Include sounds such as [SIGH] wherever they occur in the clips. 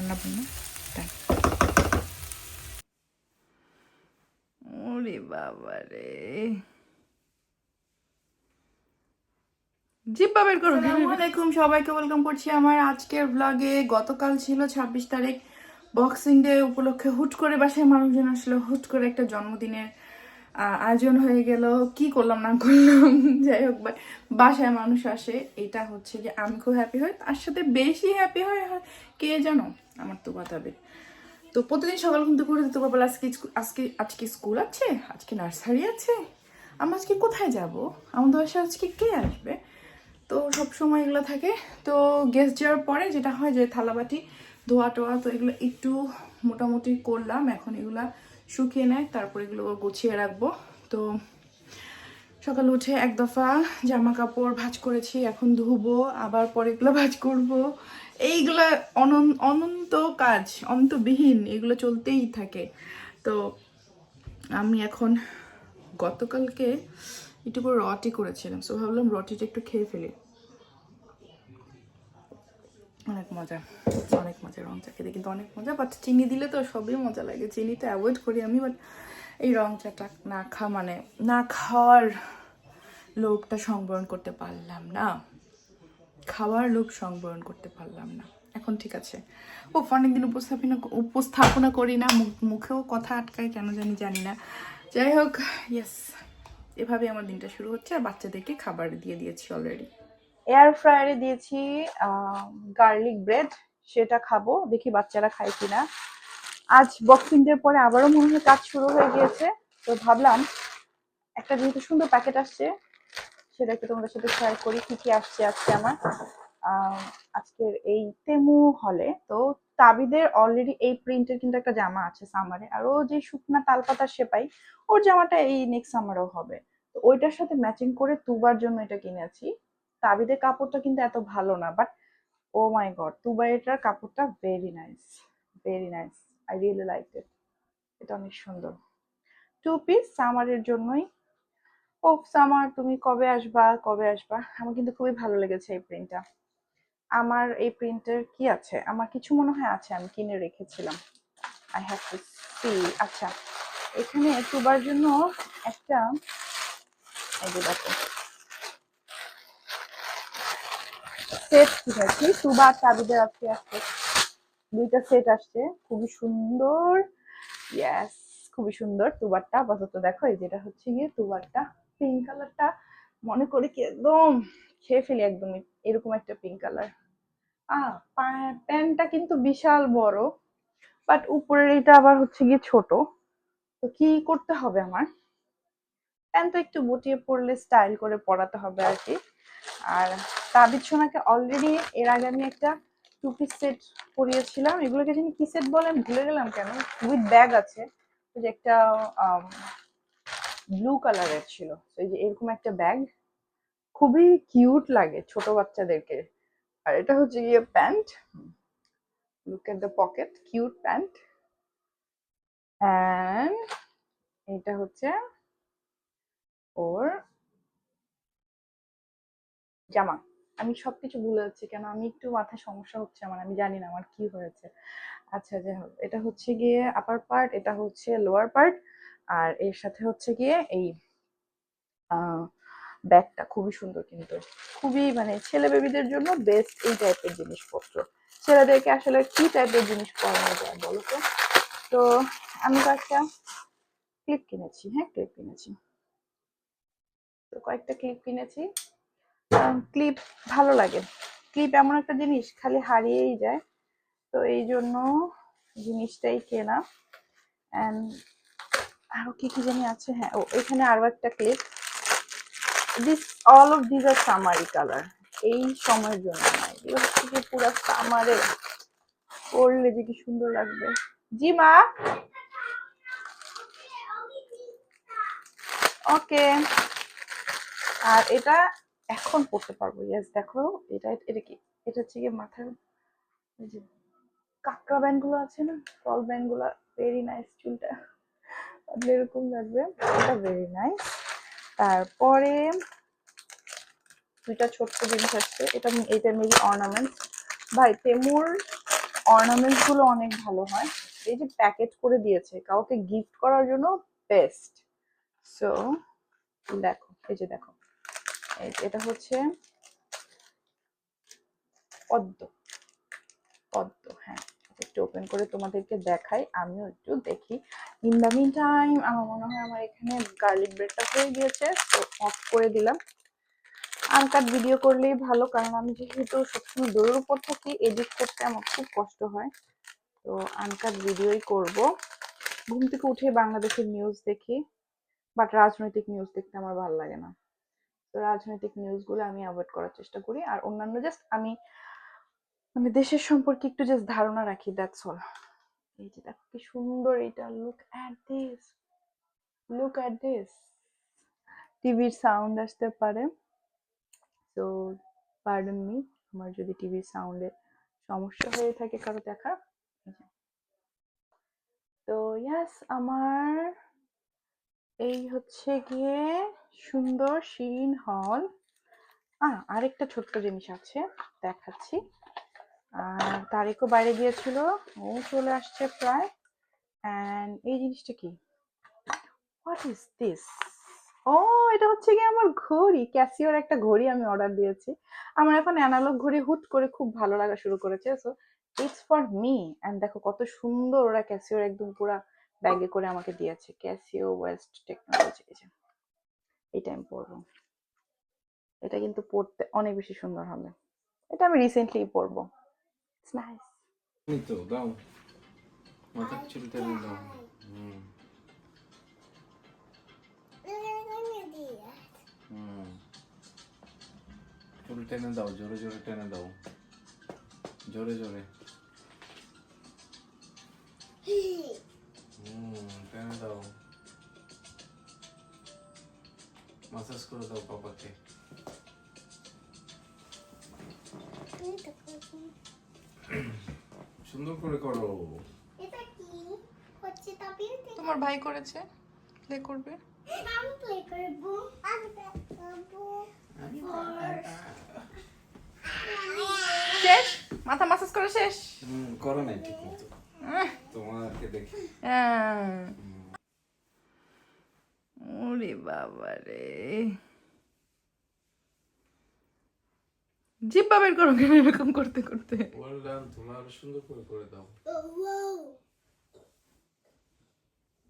রান্না বান্না তাই। ওরে বাবা রে। জিব্বা বের করো। আসসালামাইকুম সবাইকে ওয়েলকাম করছি আমার আজকের ব্লগে গতকাল ছিল ছাব্বিশ তারিখ। বক্সিং ডে উপলক্ষে হুট করে বাসায় মানুষজন আসলো। হুট করে একটা জন্মদিনের আয়োজন হয়ে গেল, কি করলাম, না করলাম, [LAUGHS] যাই হোক বাসায় মানুষ আসে, এটা হচ্ছে যে আমি খুব হ্যাপি হই, তার সাথে বেশি হ্যাপি হয় কে জানো? আমার তো বাতাবে তো প্রতিদিন সকাল কিন্তু থেকে উঠে তো বাবা আজকে আজকে আজকে স্কুল আছে, আজকে নার্সারি আছে, আমরা আজকে কোথায় যাব? আমাদের বাসায় আজকে কে আসবে? তো সব সময় এগুলো থাকে, তো গেস্ট যাওয়ার পরে যেটা হয় যে থালাবাটি ধোয়া টোয়া তো এগুলো একটু মোটামুটি করলাম, এখন এগুলা শুকিয়ে নেয়, তারপর এগুলো গুছিয়ে রাখব। তো সকাল উঠে এক দফা জামা কাপড় ভাজ করেছি, এখন ধুবো, আবার পরে এগুলো ভাজ করব। এইগুলো অনন্ত অনন্ত কাজ, অন্তবিহীন, এগুলো চলতেই থাকে। তো আমি এখন গতকালকে একটু করে রটি করেছিলাম, সো ভাবলাম রটিটা একটু খেয়ে ফেলি। অনেক মজা অনেক মজা রং চা খেতে, কিন্তু অনেক মজা বাট চিনি দিলে তো সবই মজা লাগে। চিনিটা অ্যাভয়েড করি আমি বাট এই রং চাটা না খা মানে না খাওয়ার লোভটা সংবরণ করতে পারলাম না। খাওয়ার লোভ সংবরণ করতে পারলাম না। এখন ঠিক আছে। ও অনেকদিন উপস্থাপনা উপস্থাপনা করি না, মুখ- মুখেও কথা আটকায়, কেন জানি জানি না। যাই হোক ইয়েস এভাবে আমার দিনটা শুরু হচ্ছে, আর বাচ্চাদেরকে খাবার দিয়ে দিয়েছি অলরেডি এয়ার ফ্রায়ারে দিয়েছি গার্লিক ব্রেড সেটা খাব, দেখি বাচ্চারা খায় কিনা। আজ বক্সিং ডের পরে আবারও মনে হয় কাজ শুরু হয়ে গিয়েছে, তো ভাবলাম একটা যেহেতু সুন্দর প্যাকেট আসছে, সেটা একটু তোমাদের সাথে শেয়ার করি, কি কি আসছে আজকে আমার। আজকের এই তেমু হলে তো তাবিদের অলরেডি এই প্রিন্টের কিন্তু একটা জামা আছে সামারে আর ও যে শুকনা তালপাতা সেপাই ওর জামাটা এই নেক্সট সামারেও হবে। তো ওইটার সাথে ম্যাচিং করে তুবার জন্য এটা কিনেছি। তাবিদের কাপড়টা কিন্তু এত ভালো না বাট ও মাই গড তুবাইটার কাপড়টা very nice very nice I really like it এটা অনেক সুন্দর। টু পিস সামারের জন্যই। ও সামার, তুমি কবে আসবা? কবে আসবা? আমার কিন্তু খুবই ভালো লেগেছে এই প্রিন্টটা আমার এই প্রিন্টের কি আছে? আমার কিছু মনে হয় আছে, আমি কিনে রেখেছিলাম। আই হ্যাভ টু সি আচ্ছা এখানে তুবার জন্য একটা এই দেখো। সেট কিনেছি তুবা আর তাবিদের আজকে আসছে দুইটা সেট আসছে। খুবই সুন্দর। ইয়েস খুবই সুন্দর তুবারটা। আপাতত দেখো, এই যেটা হচ্ছে গিয়ে তুবারটা। পিঙ্ক কালারটা মনে করি কি একদম খেয়ে ফেলি একদম এরকম একটা পিঙ্ক কালার আহ প্যান্টটা কিন্তু বিশাল বড় বাট উপরের এটা আবার হচ্ছে গিয়ে ছোট। তো কি করতে হবে আমার? প্যান্ট তো একটু বুটিয়ে পরলে স্টাইল করে পরাতে হবে আর কি। আর তাবিদ সোনাকে অলরেডি এর আগে আমি একটা টু পিস সেট পরিয়েছিলাম। এগুলোকে জানি কি সেট বলে আমি ভুলে গেলাম কেন? উইথ ব্যাগ আছে। যে একটা ব্লু কালারের ছিল। এই যে এরকম একটা ব্যাগ খুবই কিউট লাগে ছোট বাচ্চাদেরকে। আর এটা হচ্ছে গিয়ে pant. Look at the pocket cute pant. And এটা হচ্ছে ওর জামা। আমি সবকিছু ভুলে যাচ্ছি কেন? আমি একটু মাথায় সমস্যা হচ্ছে আমার, আমি জানি না আমার কি হয়েছে। আচ্ছা যাই হোক, এটা হচ্ছে গিয়ে আপার পার্ট এটা হচ্ছে লোয়ার পার্ট আর এর সাথে হচ্ছে গিয়ে এই ব্যাগটা খুবই সুন্দর কিন্তু। খুবই মানে ছেলে বেবিদের জন্য বেস্ট এই টাইপের জিনিসপত্র। ছেলেদেরকে আসলে কি টাইপের জিনিস পরানো যায় বলো তো? তো আমি কয়েকটা ক্লিপ কিনেছি হ্যাঁ ক্লিপ কিনেছি। তো কয়েকটা ক্লিপ কিনেছি। ক্লিপ ভালো লাগে। ক্লিপ এমন একটা জিনিস, খালি হারিয়েই যায়। তো এই জন্য জিনিসটাই কেনা। অ্যান্ড আরও কি কি জানি আছে? হ্যাঁ ও, এখানে আরও একটা clip this all of this are summery colour এই সময়ের জন্য না এগুলো হচ্ছে কি পুরো সামারে পরলে যে কি সুন্দর লাগবে। জি মা! ওকে আর এটা এখন পড়তে পারব ইয়েস দেখো এটা এটা কি? এটা হচ্ছে গিয়ে মাথার যে কাঁকড়া ব্যান্ডগুলো আছে না ফল ব্যান্ডগুলো ভেরি নাইস চুলটা। এরকম লাগবে, এটা ভেরি নাইস তারপরে দুইটা ছোট্ট জিনিস আসছে এটা এটা মেবি অর্নামেন্টস ভাই, তেমুর অর্নামেন্টসগুলো অনেক ভালো হয়। এই যে প্যাকেট করে দিয়েছে, কাউকে গিফট করার জন্য বেস্ট সো দেখো, এই যে দেখো। এটা হচ্ছে পদ্ম। পদ্ম হ্যাঁ। একটু ওপেন করে তোমাদেরকে দেখাই, আমিও একটু দেখি। ইন দ্য মিন টাইম আমার মনে হয় আমার এখানে গার্লিক ব্রেডটা হয়ে গিয়েছে, তো অফ করে দিলাম। আনকাট ভিডিও করলেই ভালো, কারণ আমি যেহেতু সবসময় দৌড়ের উপর থাকি এডিট করতে আমার খুব কষ্ট হয়। তো আনকাট ভিডিওই করব। ঘুম থেকে উঠে বাংলাদেশের নিউজ দেখি বাট রাজনৈতিক নিউজ দেখতে আমার ভালো লাগে না। রাজনৈতিক নিউজগুলো আমি অ্যাভয়েড করার চেষ্টা করি। আর অন্যান্য জাস্ট আমি মানে দেশের সম্পর্কে একটু জাস্ট ধারণা রাখি দ্যাটস অল এই যে দেখো কি সুন্দর এটা look at this look at this টিভির সাউন্ড আসতে পারে। তো পার্ডন মি আমার যদি টিভির সাউন্ডে সমস্যা হয়ে থাকে কারও দেখা। তো ইয়াস আমার এই হচ্ছে গিয়ে সুন্দর শিন হল। আরেকটা ছোট্ট জিনিস আছে, দেখাচ্ছি। আর তারিখও বাইরে গিয়েছিল, ও চলে আসছে প্রায়। অ্যান্ড এই জিনিসটা কি? হোয়াট ইজ দিস ও, এটা হচ্ছে কি আমার ঘড়ি। ক্যাসিওর একটা ঘড়ি আমি অর্ডার দিয়েছি। আমার এখন অ্যানালগ ঘড়ি হুট করে খুব ভালো লাগা শুরু করেছে। So it's for me and দেখো কত সুন্দর ওরা ক্যাসিওর একদম পুরা ব্যাগে করে আমাকে দিয়েছে। ক্যাসিও ওয়েস্ট টেকনোলজি এটা আমি পরবো। এটা কিন্তু পড়তে অনেক বেশি সুন্দর হবে। এটা আমি রিসেন্টলি পরবো। ইটস নাইস এই দাও। মাথা চুল টেনে দাও। হুম। হুম। চুল টেনে দাও জোরে জোরে টেনে দাও। জোরে জোরে। মাসাজ করে দাও পাপাকে সুন্দর করে করো। এটা কি? হচ্ছে তাবিয়ে তোমার ভাই করেছে। প্লে করবে। আমি প্লে করব। আমি করব শেষ? মাথা মাসাজ করে শেষ? হুম করো নাই ঠিক মতো। তোমাকে দেখি। আহ। ওরে বাবা রে। জিব্বা বের করো কেন এরকম করতে করতে? ওয়েল ডান তোমরা সুন্দর করে করে দাও।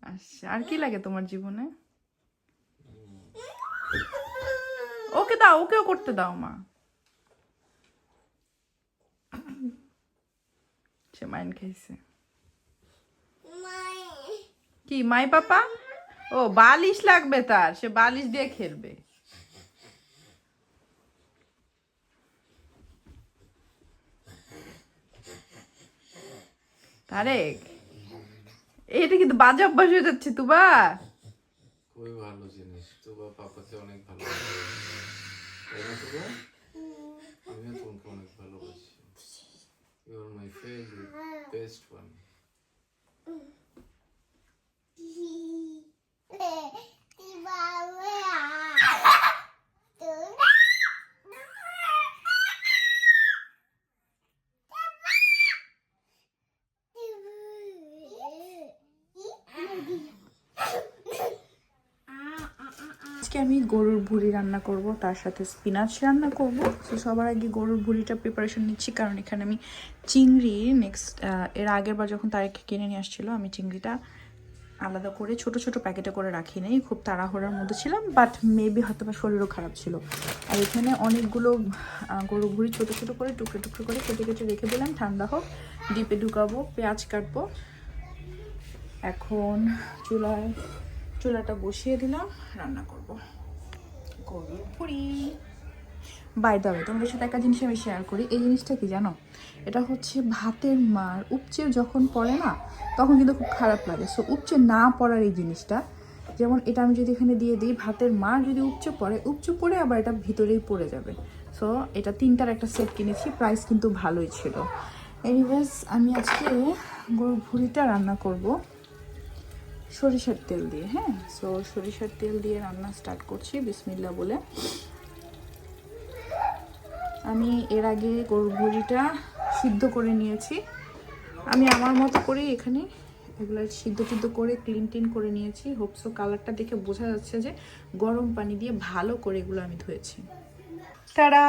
আচ্ছা আর কি লাগে তোমার জীবনে? ওকে দাও ওকেও করতে দাও মা। সে মাইন খাইছে। কি মাই পাপা? ও বালিশ লাগবে তার সে বালিশ দিয়ে খেলবে। তারেক এটা কিন্তু বাজে অভ্যাস হয়ে যাচ্ছে তুবা। খুবই ভালো জিনিস তোবা পাপাকে অনেক ভালোবাসে তাই না তোবা? আমিও তোমাকে অনেক ভালোবাসি। You are my favourite best one আজকে আমি গরুর ভুড়ি রান্না করব, তার সাথে স্পিনাচ রান্না করব। তো সবার আগে গরুর ভুড়িটা প্রিপারেশন নিচ্ছি, কারণ এখানে আমি চিংড়ি নেক্সট এর আগের বার যখন তারিখ কিনে নিয়ে আসছিল, আমি চিংড়িটা আলাদা করে ছোট ছোট প্যাকেটে করে রাখি নাই, খুব তাড়াহুড়ার মধ্যে ছিলাম বাট মেবি হয়তো বা শরীরও খারাপ ছিল। আর এখানে অনেকগুলো গরু ভুড়ি ছোট ছোট করে, টুকরো টুকরো করে কেটে কেটে রেখে দিলাম। ঠান্ডা হোক, ডিপে ঢুকাবো, পেঁয়াজ কাটবো। এখন চুলায়, চুলাটা বসিয়ে দিলাম, রান্না করব। গরুর ভুড়ি বাই দ্য তোমাদের সাথে একটা জিনিস আমি শেয়ার করি। এই জিনিসটা কি জানো? এটা হচ্ছে ভাতের মার উপচে যখন পড়ে না, তখন কিন্তু খুব খারাপ লাগে। সো উপচে না পড়ার এই জিনিসটা, যেমন এটা আমি যদি এখানে দিয়ে দিই, ভাতের মার যদি উপচে পড়ে উপচে পড়ে আবার এটা ভিতরেই পড়ে যাবে। সো এটা তিনটার একটা সেট কিনেছি প্রাইস কিন্তু ভালোই ছিল। এনিওয়েজ আমি আজকে গরুর ভুড়িটা রান্না করব। সরিষার তেল দিয়ে হ্যাঁ? সো সরিষার তেল দিয়ে রান্না স্টার্ট করছি বিসমিল্লা বলে। আমি এর আগে গরুর ভুড়িটা সিদ্ধ করে নিয়েছি। আমি আমার মতো করে এখানে এগুলো সিদ্ধ সিদ্ধ করে ক্লিন টিন করে নিয়েছি। হোপসো কালারটা দেখে বোঝা যাচ্ছে যে গরম পানি দিয়ে ভালো করে এগুলো আমি ধুয়েছি। তারা,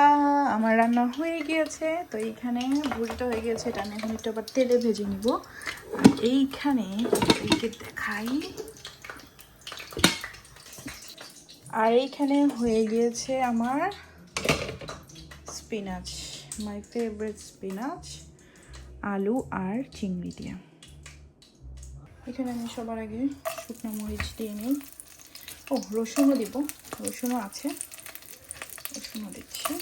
আমার রান্না হয়ে গিয়েছে। তো এইখানে ভুড়িটা হয়ে গিয়েছে, এটা আমি এখন একটু আবার তেলে ভেজে নিব। এইখানে দেখাই। আর এইখানে হয়ে গিয়েছে আমার স্পিনাচ মাই ফেভারিট স্পিনাচ, আলু আর চিংড়ি দিয়ে। এখানে আমি সবার আগে শুকনো মরিচ দিয়ে নিই। ও, রসুনও দিব, রসুনও আছে। রসুনও দিচ্ছি।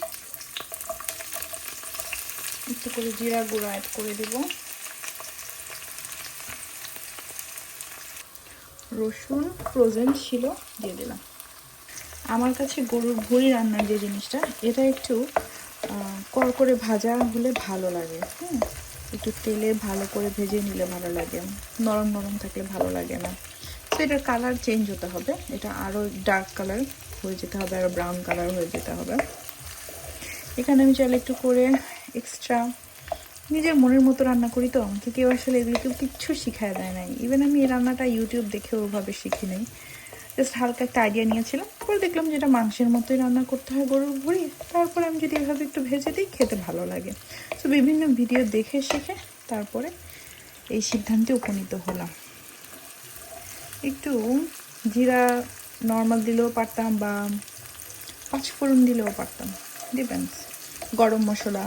একটু করে জিরা গুঁড়ো অ্যাড করে দেব। রসুন ফ্রোজেন ছিল, দিয়ে দিলাম। আমার কাছে গরুর ভুঁড়ি রান্নার যে জিনিসটা, এটা একটু কড়কড়ে ভাজা হলে ভালো লাগে হ্যাঁ একটু তেলে ভালো করে ভেজে নিলে ভালো লাগে। নরম নরম থাকলে ভালো লাগে না। তো এটার কালার চেঞ্জ হতে হবে। এটা আরও ডার্ক কালার হয়ে যেতে হবে আরও ব্রাউন কালার হয়ে যেতে হবে। এখানে আমি চাইলে একটু করে এক্সট্রা নিজের মনের মতো রান্না করি তো। আমাকে কেউ আসলে এগুলো কেউ কিচ্ছু শিখায় দেয় নাই। ইভেন আমি এই রান্নাটা ইউটিউব দেখে ওভাবে শিখি নাই। জাস্ট হালকা একটা আইডিয়া নিয়েছিলাম। পরে দেখলাম যেটা মাংসের মতোই রান্না করতে হয় গরুর ভুড়ি তারপরে আমি যদি এভাবে একটু ভেজে দিই, খেতে ভালো লাগে। তো বিভিন্ন ভিডিও দেখে শিখে তারপরে এই সিদ্ধান্তে উপনীত হলাম। একটু জিরা নর্মাল দিলেও পারতাম বা পাঁচফোড়ন দিলেও পারতাম। ডিপেন্ডস গরম মশলা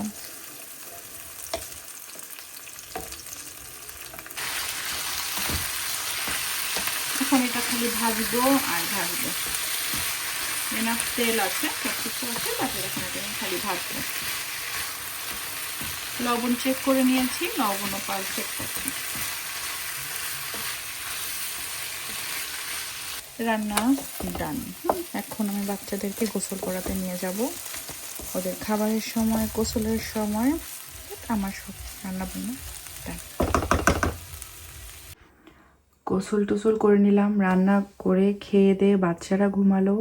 এখন এটা খালি ভাজবো আর ভাজবো। এনাফ তেল আছে সব কিছু আছে তারপরে এখন এটা খালি ভাজবো। লবণ চেক করে নিয়েছি, লবণও পারফেক্ট আছে রান্না ডান এখন আমি বাচ্চাদেরকে গোসল করাতে নিয়ে যাব। ওদের খাবারের সময়, গোসলের সময়, আমার সব রান্না বান্না ডান গোসল টোসল করে নিলাম, রান্না করে খেয়ে দিয়ে বাচ্চারা ঘুমালো।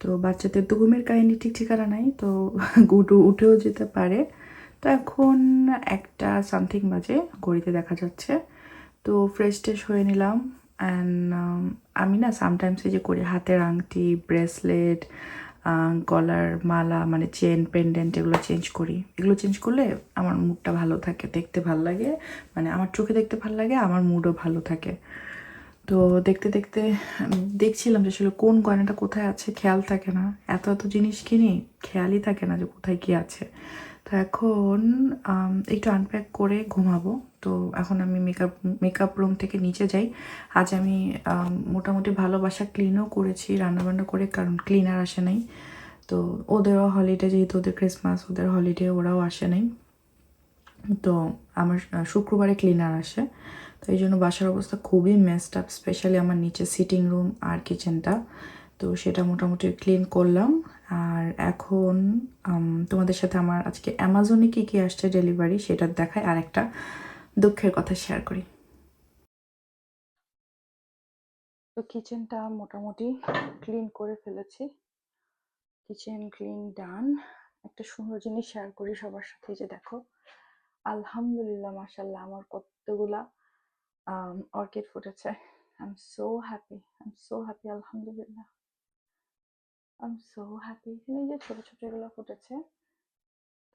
তো বাচ্চাদের তো ঘুমের কাহিনি ঠিক ঠিকানা নাই, তো গুটু উঠেও যেতে পারে। তো এখন একটা সামথিং বাজে, ঘড়িতে দেখা যাচ্ছে। তো ফ্রেশ ট্রেশ হয়ে নিলাম অ্যান্ড আমি না সামটাইমস যে করি, হাতের আংটি ব্রেসলেট গলার মালা মানে চেন পেন্ডেন্ট এগুলো চেঞ্জ করি। এগুলো চেঞ্জ করলে আমার মুডটা ভালো থাকে, দেখতে ভালো লাগে। মানে আমার চোখে দেখতে ভালো লাগে, আমার মুডও ভালো থাকে। তো দেখতে দেখতে দেখছিলাম যে আসলে কোন গয়নাটা কোথায় আছে, খেয়াল থাকে না। এত এত জিনিস কিনি, খেয়ালই থাকে না যে কোথায় কি আছে। তো এখন একটু আনপ্যাক করে ঘুমাবো। তো এখন আমি মেকআপ মেকআপ রুম থেকে নিচে যাই। আজ আমি মোটামুটি ভালোবাসা ক্লিনও করেছি, রান্নাবান্না করে, কারণ ক্লিনার আসে নাই। তো ওদেরও হলিডে যেহেতু, ওদের ক্রিসমাস ওদের হলিডে ওরাও আসে নাই। তো আমার শুক্রবারে ক্লিনার আসে। তো এই জন্য বাসার অবস্থা খুবই মেস্ট আপ স্পেশালি আমার নিচে সিটিং রুম আর কিচেনটা তো সেটা মোটামুটি ক্লিন করলাম। আর এখন তোমাদের সাথে আমার আজকে অ্যামাজনে কী কী আসছে ডেলিভারি সেটা দেখায় আর একটা দুঃখের কথা শেয়ার করি। তো কিচেনটা মোটামুটি ক্লিন করে ফেলেছি। কিচেন ক্লিন ডান একটা সুন্দর জিনিস শেয়ার করি সবার সাথে যে দেখো। আলহামদুলিল্লাহ মাশাল্লাহ আমার কতগুলা অর্কিড ফুটেছে। I am so happy I am so happy আলহামদুলিল্লাহ। আই এম সো হ্যাপি এখানে যে ছোট ছোট এগুলো ফুটেছে।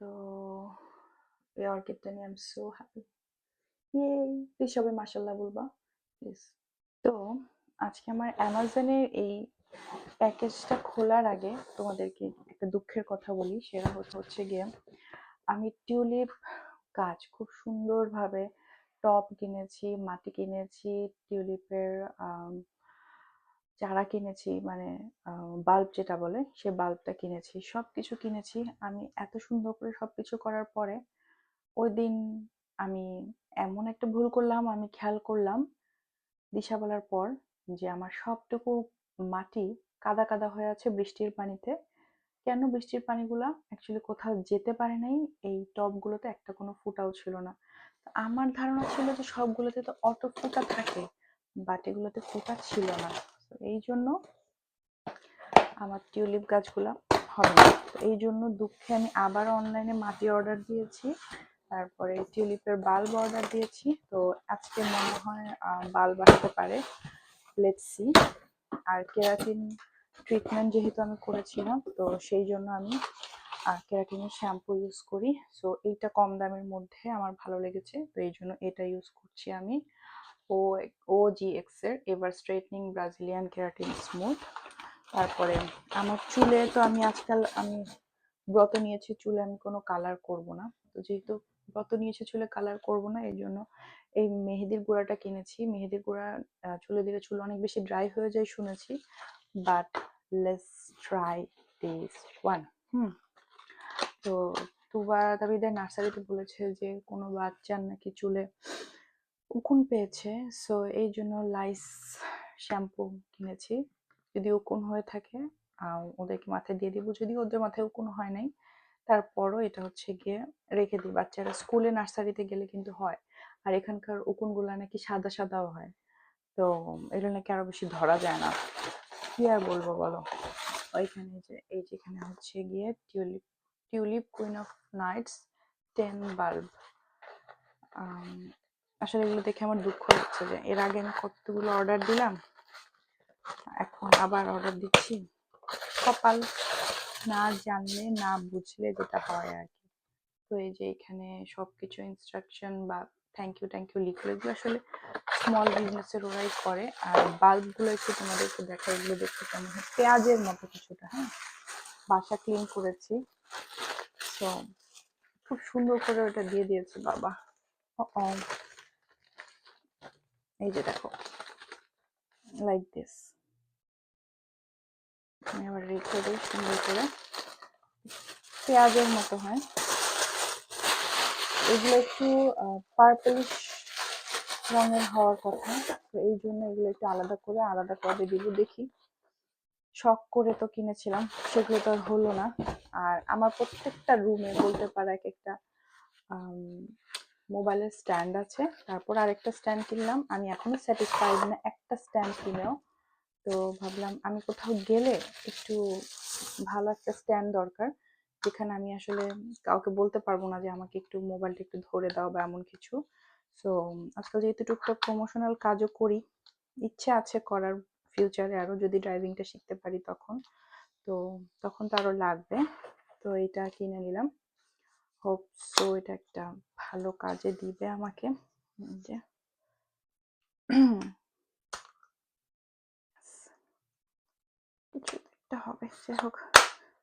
তো এই অর্কিডটা নিয়ে আই এম সো হ্যাপি ইয়ে প্লিজ সবাই মাশাল্লাহ বলবা। তো আজকে আমার অ্যামাজনের এই প্যাকেজটা খোলার আগে তোমাদেরকে একটা দুঃখের কথা বলি, সেটা হচ্ছে গিয়ে আমি টিউলিপ গাছ খুব সুন্দরভাবে টব কিনেছি, মাটি কিনেছি, টিউলিপের চারা কিনেছি মানে বাল্ব যেটা বলে, সে বাল্বটা কিনেছি সব কিছু কিনেছি। আমি এত সুন্দর করে সব কিছু করার পরে ওই দিন আমি এমন একটা ভুল করলাম, আমি খেয়াল করলাম দিশা বলার পর যে আমার সবটুকু মাটি কাদা কাদা হয়ে আছে বৃষ্টির পানিতে। কেন বৃষ্টির পানিগুলা অ্যাকচুয়ালি কোথাও যেতে পারে নাই, এই টবগুলোতে একটা কোনো ফুটাও ছিল না। আমার ধারণা ছিল যে সবগুলোতে তো অটো ফুটা থাকে বাট এগুলোতে ফুটা ছিল না। এই জন্য আমার টিউলিপ গাছগুলা হবে না। এই জন্য দুঃখে আমি আবার অনলাইনে মাটি অর্ডার দিয়েছি। তারপরে টিউলিপের বাল্ব অর্ডার দিয়েছি। তো আজকে মনে হয় বাল্ব আসতে পারে। লেটস আর কেরাটিন ট্রিটমেন্ট যেহেতু আমি করেছিলাম, তো সেই জন্য আমি কেরাটিনের শ্যাম্পু ইউজ করি। সো এইটা কম দামের মধ্যে আমার ভালো লেগেছে। তো এই জন্য এটা ইউজ করছি আমি। ও ও জি এক্সের ever straightening Brazilian keratin smooth তারপরে আমার চুলে তো আমি আজকাল, আমি ব্রত নিয়েছি, চুলে আমি কোনো কালার করব না। তো যেহেতু ব্রত নিয়েছে চুলে কালার করব না, এই জন্য এই মেহেদির গুঁড়াটা কিনেছি। মেহেদির গুঁড়া চুলে দিলে চুল অনেক বেশি ড্রাই হয়ে যায় শুনেছি but let's try this one hmm. তো তুবা দাবিদের নার্সারিতে বলেছে যে, কোনো বাচ্চার নাকি চুলে উকুন পেয়েছে সো এই জন্য লাইস শ্যাম্পু কিনেছি। যদি উকুন হয়ে থাকে ওদেরকে মাথায় দিয়ে দিব। যদি ওদের মাথায় উকুন হয় নাই তারপরও এটা হচ্ছে গিয়ে রেখে দিই। বাচ্চারা স্কুলে নার্সারিতে গেলে কিন্তু হয়। আর এখানকার উকুনগুলা নাকি সাদা সাদাও হয়। তো এগুলো নাকি আরও বেশি ধরা যায় না। কি আর বলব বলো? ওইখানে যে, এই যেখানে হচ্ছে গিয়ে tulip tulip, queen of nights, ten bulb. আসলে এগুলো দেখে আমার দুঃখ হচ্ছে যে, এর আগে আমি কতগুলো অর্ডার দিলাম, এখন আবার অর্ডার দিচ্ছি। কপাল না জানলে, না বুঝলে যেটা হয় আর কি তো এই যে এখানে সবকিছু ইনস্ট্রাকশন বা থ্যাংক ইউ থ্যাংক ইউ লিখলো, এগুলো আসলে স্মল বিজনেসের ওরাই করে। আর বাল্বগুলো একটু তোমাদেরকে দেখা এগুলো দেখতে কেমন হয়? পেঁয়াজের মতো কিছুটা হ্যাঁ? বাসা ক্লিন করেছি। তো খুব সুন্দর করে ওটা দিয়ে দিয়েছে বাবা। এই যে দেখো লাইক দিস আমি আবার রেখে দিই সুন্দর করে। পেঁয়াজের মতো হয়। এগুলো একটু পার্পলিশ রঙের হওয়ার কথা। তো এই জন্য এগুলো একটু আলাদা করে আলাদা করে দিব। দেখি। শখ করে তো কিনেছিলাম। সেগুলো তো আর হলো না। আর আমার প্রত্যেকটা রুমে বলতে পারো এক একটা মোবাইলের স্ট্যান্ড আছে। তারপর আরেকটা স্ট্যান্ড কিনলাম। আমি এখনও স্যাটিসফাইড না। একটা স্ট্যান্ড কিনেও। তো ভাবলাম আমি কোথাও গেলে একটু ভালো একটা স্ট্যান্ড দরকার, যেখানে আমি আসলে কাউকে বলতে পারব না যে আমাকে একটু মোবাইলটা একটু ধরে দাও বা এমন কিছু। সো আজকাল যেহেতু টুকটাক প্রমোশনাল কাজও করি, ইচ্ছে আছে করার ফিউচারে আরও যদি ড্রাইভিংটা শিখতে পারি তখন। তো তখন তো আরও লাগবে। তো এটা কিনে নিলাম। হোপ সো এটা একটা ভালো কাজে দিবে আমাকে। যে। কিছু একটা হবে, যাই হোক।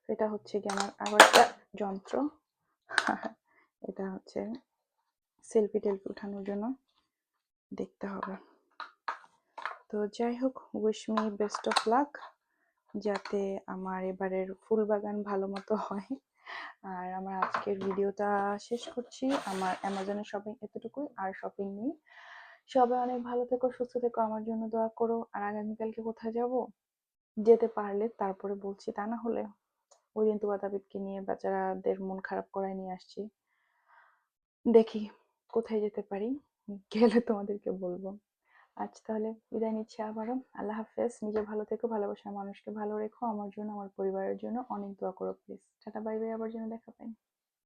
এটা হচ্ছে কি আমার আবার একটা যন্ত্র। এটা হচ্ছে সেলফি টেলফি ওঠানোর জন্য দেখতে হবে। তো যাই হোক wish me best of luck যাতে আমার এবারের ফুল বাগান ভালো মতো হয়। আর আমার আজকের ভিডিওটা শেষ করছি। আমার অ্যামাজনের শপিং এতটুকুই, আর শপিং নেই। সবাই অনেক ভালো থেকো, সুস্থ থেকো, আমার জন্য দোয়া করো। আর আগামীকালকে কোথায় যাব? যেতে পারলে তারপরে বলছি, তা না হলে ওই দিন তো বাতাবিদকে নিয়ে বেচারাদের মন খারাপ করায় নিয়ে আসছি। দেখি কোথায় যেতে পারি, গেলে তোমাদেরকে বলব। আজ তাহলে বিদায় নিচ্ছি আবারও। আল্লাহ হাফেজ। নিজে ভালো থেকো, ভালোবাসার মানুষকে ভালো রেখো। আমার জন্য, আমার পরিবারের জন্য অনেক দোয়া করো, প্লিজ। Tata, bye bye. আবার যেন দেখা পাই।